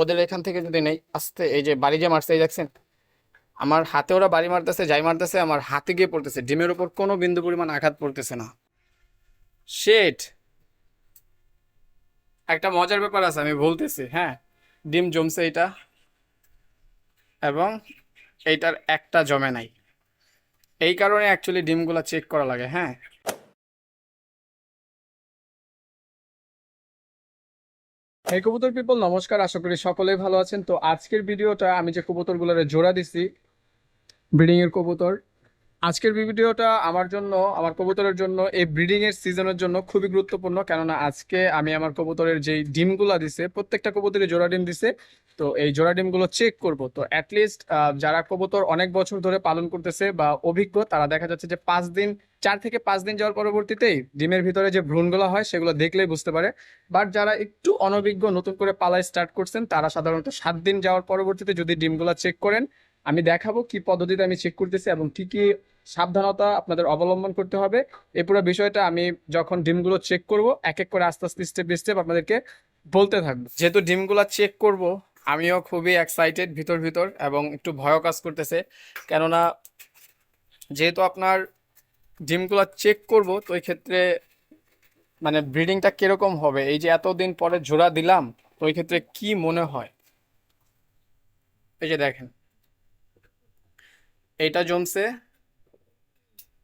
ওদের এখান থেকে যদি নেই, আস্তে এই যে বাড়ি যে মারছে, এই দেখছেন? আমার হাতে ওরা বাড়ি মারতেছে, যাই মারতেছে, আমার হাতে গিয়ে পড়তেছে। ডিমের উপর কোনো বিন্দু পরিমাণ আঘাত পড়তেছে না। শেট একটা মজার ব্যাপার আছে, আমি বলতেছি হ্যাঁ? ডিম জমছে এটা, এবং এইটার একটা জমে নাই। এই কারণে অ্যাকচুয়ালি ডিমগুলো চেক করা লাগে হ্যাঁ? এই কবুতর পিপল নমস্কার। আশা করি সকলেই ভালো আছেন। তো আজকের ভিডিওটা আমি যে কবুতরগুলোরে জোড়া দিছি ব্রিডিং এর কবুতর আজকের ভিডিওটা আমার জন্য, আমার কবুতরের জন্য, এই ব্রিডিং এর সিজনের জন্য খুবই গুরুত্বপূর্ণ। কেননা আজকে আমি আমার কবুতরের যে ডিমগুলো দিছে, প্রত্যেকটা কবুতরে জোড়া ডিম দিছে। তো এই জোড়া ডিমগুলো চেক করব। তো অ্যাটলিস্ট যারা কবুতর অনেক বছর ধরে পালন করতেছে বা অভিজ্ঞ, তারা দেখা যাচ্ছে যে পাঁচ দিন, চার থেকে পাঁচ দিন যাওয়ার পরবর্তীতেই ডিমের ভিতরে যে ভ্রূণগুলো হয়, সেগুলো দেখলেই বুঝতে পারে। বাট যারা একটু অনভিজ্ঞ, নতুন করে পালাই স্টার্ট করছেন, তারা সাধারণত সাত দিন যাওয়ার পরবর্তীতে যদি ডিমগুলো চেক করেন আমি দেখাবো কি পদ্ধতিতে আমি চেক করতেছি এবং কি কি সাবধানতা আপনাদের অবলম্বন করতে হবে। এই পুরো বিষয়টা আমি যখন ডিমগুলো চেক করব এক এক করে আস্তে আস্তে স্টেপ বাই স্টেপ আপনাদেরকে বলতে থাকব। যেহেতু ডিমগুলো চেক করব, আমিও খুবই এক্সাইটেড ভিতর ভিতর এবং একটু ভয় কাজ করতেছে। কেননা যেহেতু আপনার ডিমগুলো চেক করব, তো এই ক্ষেত্রে মানে ব্রিডিংটা কীরকম হবে? এই যে এতদিন পরে জোড়া দিলাম, তো ওই ক্ষেত্রে কি মনে হয়? এই যে দেখেন। এইটা জমছে।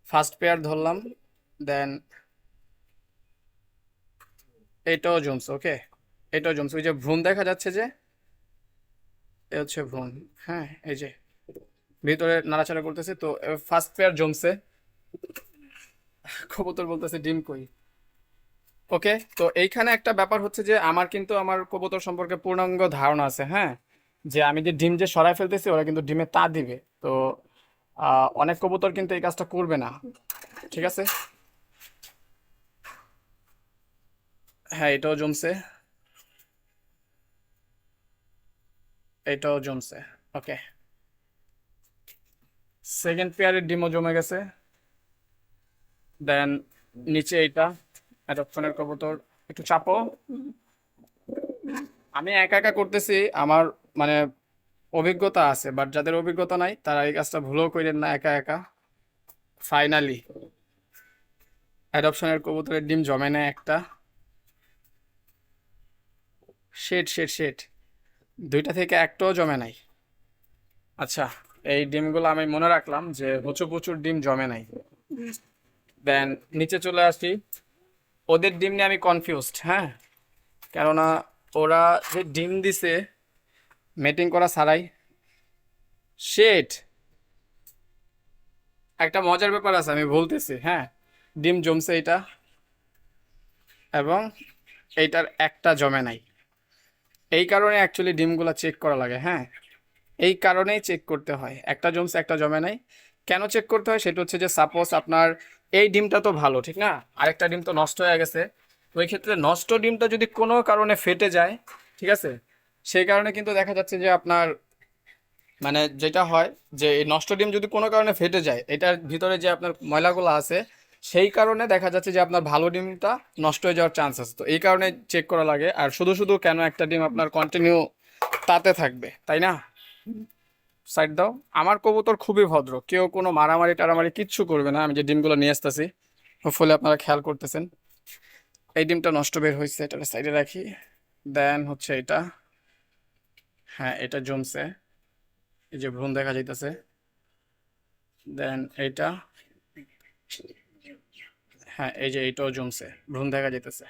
ফার্স্ট পেয়ার ধরলাম দেন এটাও জমছে ওকে এটাও জমছে। ওই যে ভ্রূণ দেখা যাচ্ছে যে, এ হচ্ছে ভ্রূণ হ্যাঁ এই যে। ভিতরে নাড়াচাড়া করতেছে, তো ফার্স্ট পেয়ার জমছে। কবুতর বলতেছে ডিম কই? ওকে তো এইখানে একটা ব্যাপার হচ্ছে যে, আমার কিন্তু আমার কবুতর সম্পর্কে পূর্ণাঙ্গ ধারণা আছে হ্যাঁ? যে আমি যে ডিম যে সরাই ফেলতেছি, ওরা কিন্তু ডিমে তা দিবে। তো অনেক কবুতর কিন্তু এই কাজটা করবে না। ঠিক আছে? হ্যাঁ এটাও জমছে। এটাও জমছে। ওকে। সেকেন্ড পেয়ারের ডিমও জমে গেছে। দেন নিচে এইটা, অ্যাডপশনের কবুতর। একটু চাপো। আমি একা একা করতেছি। আমার মানে অভিজ্ঞতা আছে বাট যাদের অভিজ্ঞতা নাই, তারা এই কাজটা ভুলও করেন না একা একা। ফাইনালি অ্যাডপশনের কবুতরের ডিম জমে নেয় একটা। শেট শেট শেট দুইটা থেকে একটাও জমে নাই। আচ্ছা এই ডিমগুলো আমি মনে রাখলাম যে প্রচুর প্রচুর ডিম জমে নাই। দেন নিচে চলে আসি। ওদের ডিম নিয়ে আমি কনফিউজড হ্যাঁ? কেননা ওরা যে ডিম দিছে মেটিং করা ছাড়াই। শেট একটা মজার ব্যাপার আছে, আমি বলতেছি হ্যাঁ? ডিম জমছে এটা। এবং এইটার একটা জমে নাই। এই কারণে অ্যাকচুয়ালি ডিমগুলো চেক করা লাগে হ্যাঁ? এই কারণেই চেক করতে হয়। একটা জমছে, একটা জমে নাই। কেন চেক করতে হয়? সেটা হচ্ছে যে সাপোজ আপনার এই ডিমটা তো ভালো, ঠিক না? আরেকটা ডিম তো নষ্ট হয়ে গেছে। ওই ক্ষেত্রে নষ্ট ডিমটা যদি কোনো কারণে ফেটে যায়, ঠিক আছে? সেই কারণে কিন্তু দেখা যাচ্ছে যে আপনার মানে যেটা হয় যে এই নষ্ট ডিম যদি কোনো কারণে ফেটে যায়, এটার ভিতরে যে আপনার ময়লাগুলো আছে, সেই কারণে দেখা যাচ্ছে যে আপনার ভালো ডিমটা নষ্ট হয়ে যাওয়ার চান্স আছে। তো এই কারণে চেক করা লাগে। আর শুধু শুধু কেন একটা ডিম আপনার কন্টিনিউ তাতে থাকবে, তাই না? সাইড দাও। আমার কবুতর খুবই ভদ্র। কেউ কোনো মারামারি টারামারি কিচ্ছু করবে না। আমি যে ডিমগুলো নিয়ে আসতেছি ফলে আপনারা খেয়াল করতেছেন। এই ডিমটা নষ্ট বের হয়েছে এটা সাইডে রাখি। দেন হচ্ছে এটা। হ্যাঁ এটা জমছে। এই যে ভ্রূণ দেখা যাইতেছে। দেন এইটা হ্যাঁ এই যে এটাও জমছে, ভ্রূণ দেখা যাইতেছে।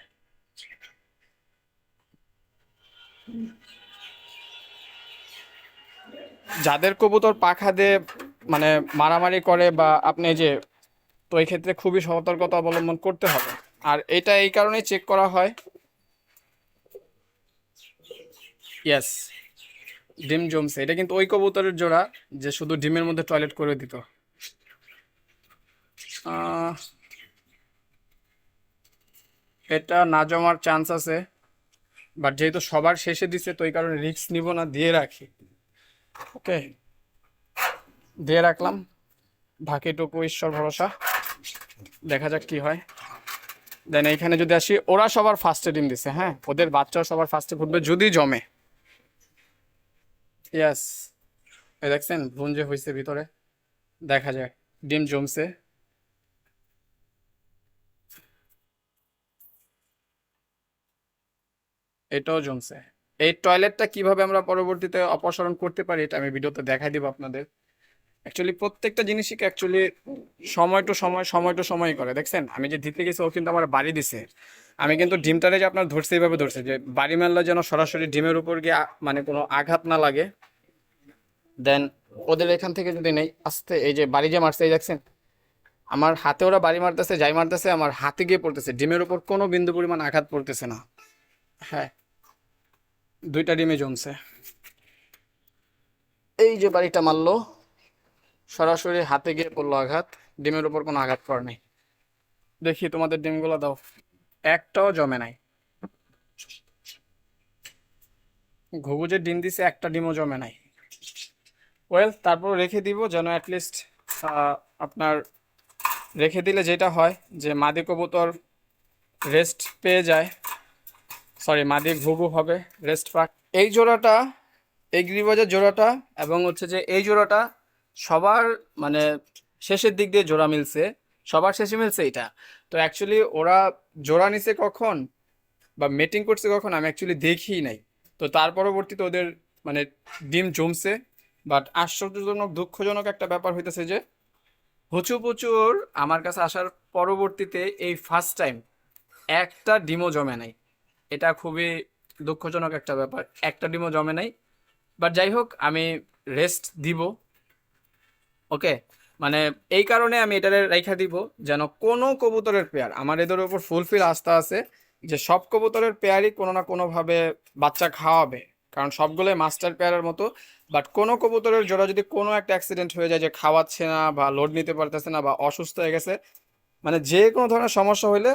যাদের কবুতর পাখা দিয়ে মানে মারামারি করে বা আপনি যে, তো এই ক্ষেত্রে খুবই সতর্কতা অবলম্বন করতে হবে। আর এটা এই কারণেই চেক করা হয়। ইয়েস ডিম জমছে। এটা কিন্তু ওই কবুতরের জোড়া যে শুধু ডিমের মধ্যে টয়লেট করে দিত। এটা না জমার চান্স আছে বাট যেহেতু সবার শেষে দিছে, তো এই কারণে রিস্ক নিব না, দিয়ে রাখি। ওকে দিয়ে রাখলাম। বাকিটুকু ঈশ্বর ভরসা। দেখা যাক কি হয়। দেন এইখানে যদি আসি, ওরা সবার ফার্স্টে ডিম দিছে হ্যাঁ? ওদের বাচ্চাও সবার ফার্স্টে ফুটবে যদি জমে। ইয়াস দেখছেন ভুন যে হয়েছে ভিতরে। দেখা যায়, ডিম জমছে। এটাও জমছে। এই টয়লেটটা কীভাবে আমরা পরবর্তীতে অপসারণ করতে পারি, এটা আমি ভিডিওতে দেখাই দিব আপনাদের। অ্যাকচুয়ালি প্রত্যেকটা জিনিসই অ্যাকচুয়ালি সময় টু সময় সময় টু সময় করে। দেখছেন, আমি যে দিতে গেছি, ও কিন্তু আমার বাড়ি দিছে। আমি কিন্তু ডিমটারে যে আপনার ধরছে, এইভাবে ধরছে যে বাড়ি মারলে যেন সরাসরি ডিমের উপর গিয়ে মানে কোনো আঘাত না লাগে। দেন ওদের এখান থেকে যদি নেই, আস্তে এই যে বাড়ি যে মারছে, এই দেখছেন? আমার হাতে ওরা বাড়ি মারতেছে, যাই মারতেছে, আমার হাতে গিয়ে পড়তেছে। ডিমের উপর কোনো বিন্দু পরিমাণ আঘাত পড়তেছে না। হ্যাঁ। দুইটা ডিমে জমছে। এই যে বাড়িটা মারলো, সরাসরি হাতে গিয়ে পড়ল আঘাত, ডিমের উপর কোনো আঘাত করে নেই। দেখি তোমাদের ডিমগুলো দাও। একটাও জমে নাই। ঘুঘু ডিম দিছে, একটা ডিমও জমে নাই। ওয়েল তারপর রেখে দিব যেন অ্যাটলিস্ট আপনার রেখে দিলে যেটা হয় যে মাদি কবুতর রেস্ট পেয়ে যায়। সরি মাদি ঘুঘু হবে রেস্ট পাক। এই জোড়াটা, এই গিরিবাজের জোড়াটা এবং হচ্ছে যে এই জোড়াটা সবার মানে শেষের দিক দিয়ে জোড়া মিলছে। সবার শেষে মিলছে এটা। তো অ্যাকচুয়ালি ওরা জোড়া নিছে কখন বা মেটিং করছে কখন আমি অ্যাকচুয়ালি দেখিই নাই। তো তার পরবর্তীতে ওদের মানে ডিম জমছে। বাট আশ্চর্যজনক, দুঃখজনক একটা ব্যাপার হইতেছে যে হচু প্রচুর আমার কাছে আসার পরবর্তীতে এই ফার্স্ট টাইম একটা ডিমও জমে নাই। এটা খুবই দুঃখজনক একটা ব্যাপার, একটা ডিমও জমে নাই। বাট যাই হোক, আমি রেস্ট দিব। ওকে মানে এই কারণে আমি এটারে রেখা দিব যেন কোনো কবুতরের পেয়ার, আমার এদের উপর ফুলফিল আস্থা আছে যে সব কবুতরের পেয়ারই কোনো না কোনোভাবে বাচ্চা খাওয়াবে। কারণ সবগুলোই মাস্টার পেয়ারের মতো বাট কোনো কবুতরের জোড়া যদি কোনো একটা অ্যাক্সিডেন্ট হয়ে যায় যে খাওয়াচ্ছে না বা লোড নিতে পারতেছে না বা অসুস্থ হয়ে গেছে মানে যে কোনো ধরনের সমস্যা হইলে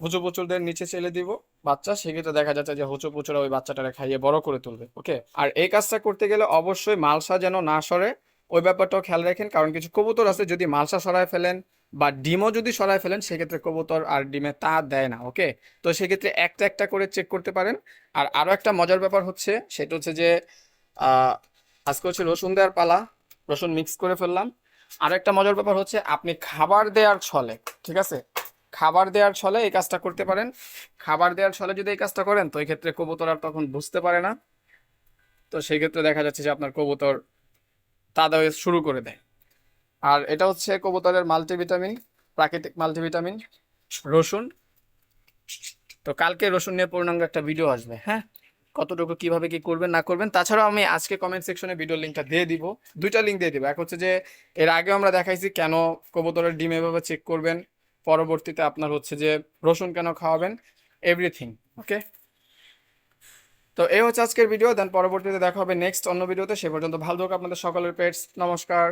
হুচু পুচুরদের নিচে ছেলে দিব। বাচ্চা, সেক্ষেত্রে দেখা যাচ্ছে যে হুচু পুচুরা ওই বাচ্চাটারে খাইয়ে বড় করে তুলবে ওকে আর এই কাজটা করতে গেলে অবশ্যই মালসা যেন না সরে ওই ব্যাপারটাও খেয়াল রাখেন, কারণ কিছু কবুতর আছে যদি মালসা সরায় ফেলেন বা ডিমও যদি সরায় ফেলেন, সেক্ষেত্রে কবুতর আর ডিমে তা দেয় না ওকে তো সেক্ষেত্রে একটা একটা করে চেক করতে পারেন। আর আরও একটা মজার ব্যাপার হচ্ছে, সেটা হচ্ছে যে আজকে হচ্ছে রসুন দেওয়ার পালা, রসুন মিক্স করে ফেললাম। আর একটা মজার ব্যাপার হচ্ছে, আপনি খাবার দেওয়ার ছলে, ঠিক আছে? খাবার দেওয়ার ছলে এই কাজটা করতে পারেন। খাবার দেওয়ার ছলে যদি এই কাজটা করেন, তো এই ক্ষেত্রে কবুতর আর তখন বুঝতে পারে না। তো সেই ক্ষেত্রে দেখা যাচ্ছে যে আপনার কবুতর তাদের শুরু করে দেয়। আর এটা হচ্ছে কবুতরের মাল্টিভিটামিন প্রাকৃতিক মাল্টিভিটামিন রসুন। তো কালকে রসুন নিয়ে পূর্ণাঙ্গ একটা ভিডিও আসবে হ্যাঁ? কতটুকু কীভাবে কি করবেন, না করবেন, তাছাড়াও আমি আজকে কমেন্ট সেকশনে ভিডিও লিঙ্কটা দিয়ে দিব। দুইটা লিঙ্ক দিয়ে দিব। এক হচ্ছে যে, এর আগেও আমরা দেখাইছি কেন কবুতরের ডিম এভাবে চেক করবেন। পরবর্তীতে আপনার হচ্ছে যে, রসুন কেন খাওয়াবেন? এভরিথিং ওকে তো এই হচ্ছে আজকের ভিডিও দেন পরবর্তীতে দেখা হবে নেক্সট অন্য ভিডিওতে সে পর্যন্ত ভালো থাকুক আপনাদের সকলের পেটস নমস্কার।